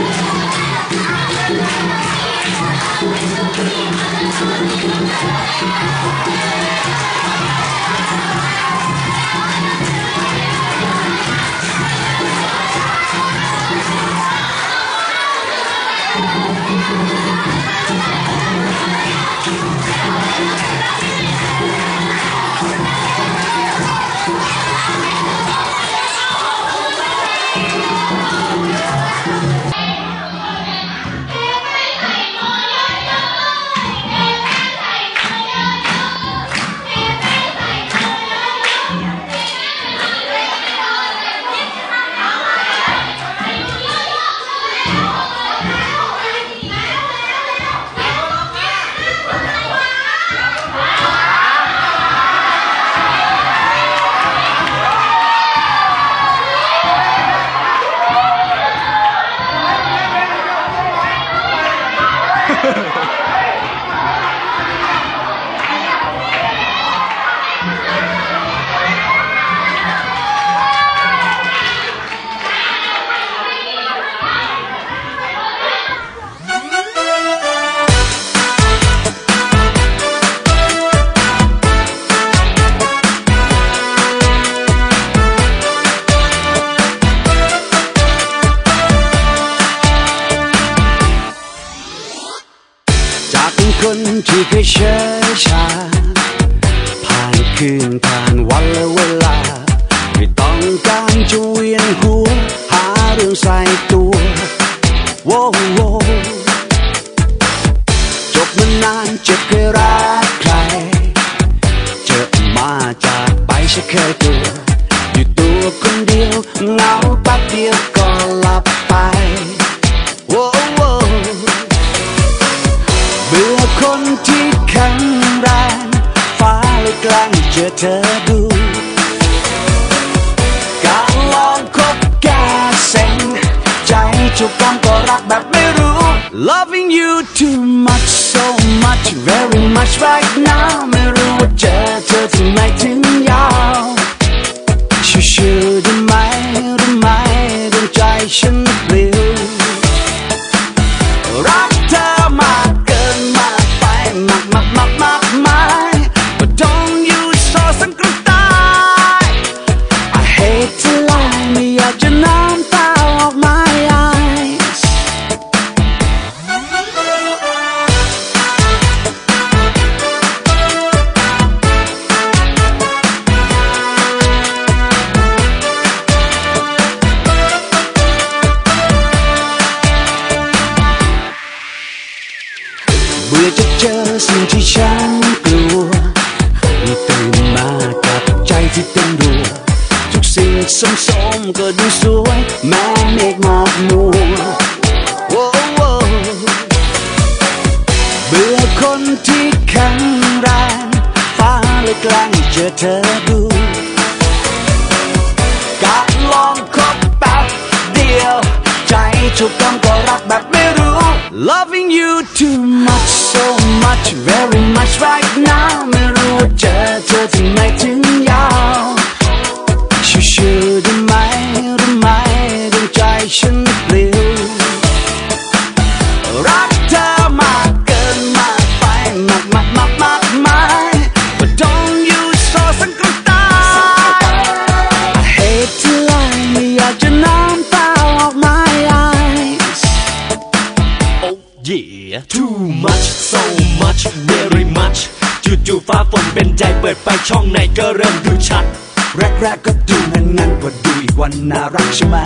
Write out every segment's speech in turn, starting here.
จา yeah รื่องใส่ตัวโว้โวจบมานานจะเคยรักใคร เจอมาจากไปฉันเคยตัว อยู่ตัวคนเดียวเหงาแป๊บเดียวก็หลับไปโว้โวเบื่อคนที่แข็งแรง ฟ้าเลยกล้งเจอเธอดู ใจจุกกำก็รักแบบไม่รู้ Loving you too much so much very much right now ไม่รู้ว่าเจอเธอที่ไหนถึงยาว กลัวตื่นมากับใจที่เต้นรัวทุกสิ่งสมสมก็ดูสวยแม้เมฆหมอกมัวโอ้โอ้เบื่อคนที่แข็งแรงฟ้าเลยกล้งเจอเธอดูการลองคบแป๊บเดียว ใจจุกกำก็รักแบบไม่รู้ Loving you too much so much very much right now ไม่รู้ว่าเจอเธอที่ไหนถึงยาวชิวๆได้ไหมได้ไหมดวงใจฉันปลิวรัก ไปช่องไหนก็เริ่มดูชัด แรกๆก็ดูงั้นงั้นๆว่าดูอีกวันน่ารักใช่ไหม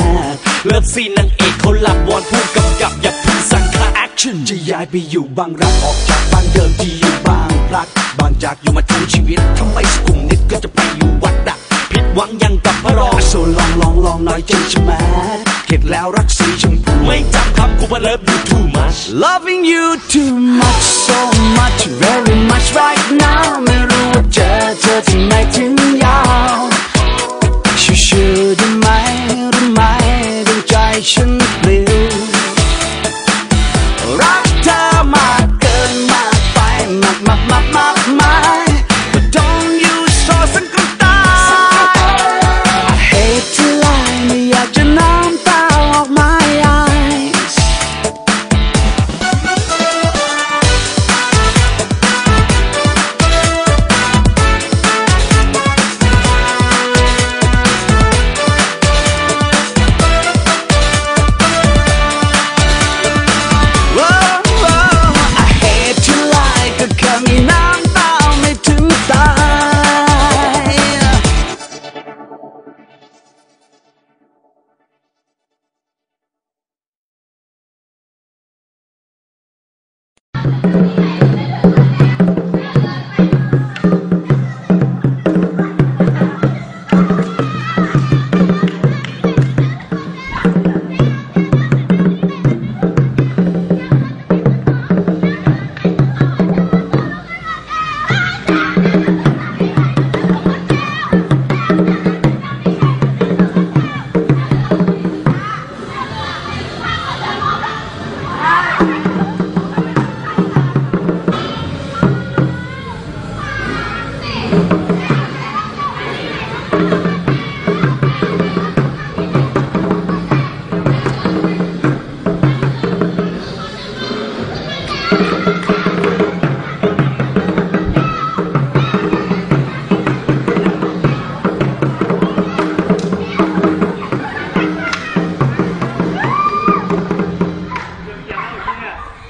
เลิฟซีนนางเอกเขาหลับวอนผู้กำกับอย่าเพึ่งสั่งค่าแอคชั่นจะย้ายไปอยู่บางรักออกจากบ้านเดิมที่อยู่บางพลัดบางจากอยู่มาทั้งชีวิตทำไมสุขุมนิดก็จะไปอยู่วัดอะผิดหวังยังกับพระรองโซลองลองลองน่อยใจใช่ไหมเข็ดแล้วรักสีชมพูไม่จำ คำกูว่าเลิฟอยู่ too much Loving you too much so much very much right now ไม่รู้ว่าเจอเธอที่ไหนถึงยาวชิวๆได้ไหมได้ไหมดวงใจฉันปลิว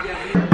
Yeah.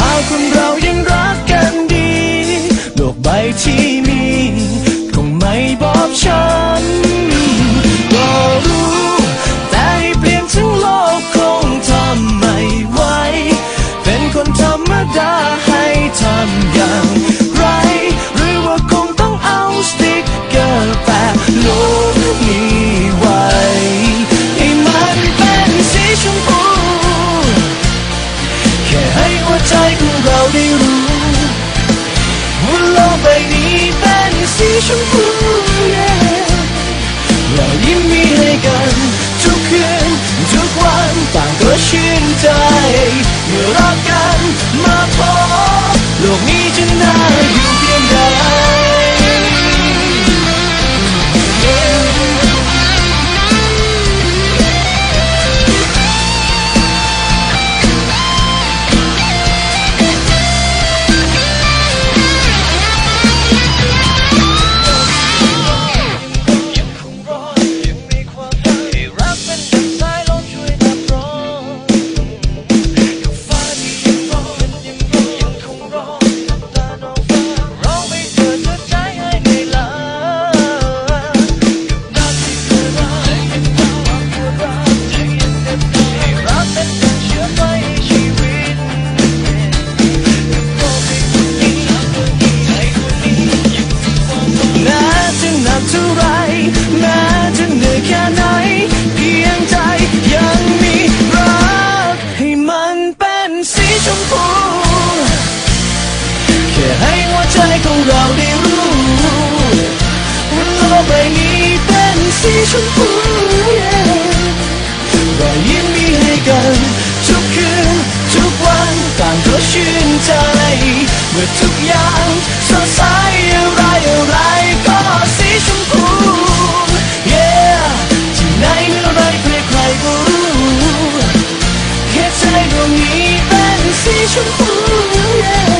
หากคนเรายังรักกันดี โลกใบที่มี คงไม่บอบช้ำก็รู้ ได้รู้ว่าโลกใบนี้เป็นสีชมพู ทั้งตัรอยยิ้มมีให้กัน ทุกคืน ทุกวันต่างก็ชื่นใจ เมื่อทุกอย่างสดใสอะไรอะไรก็สีชมพู yeah ที่ไหนเมื่อไรใครใครก็รู้แค่ใจดวงนี้เป็นสีชมพู yeah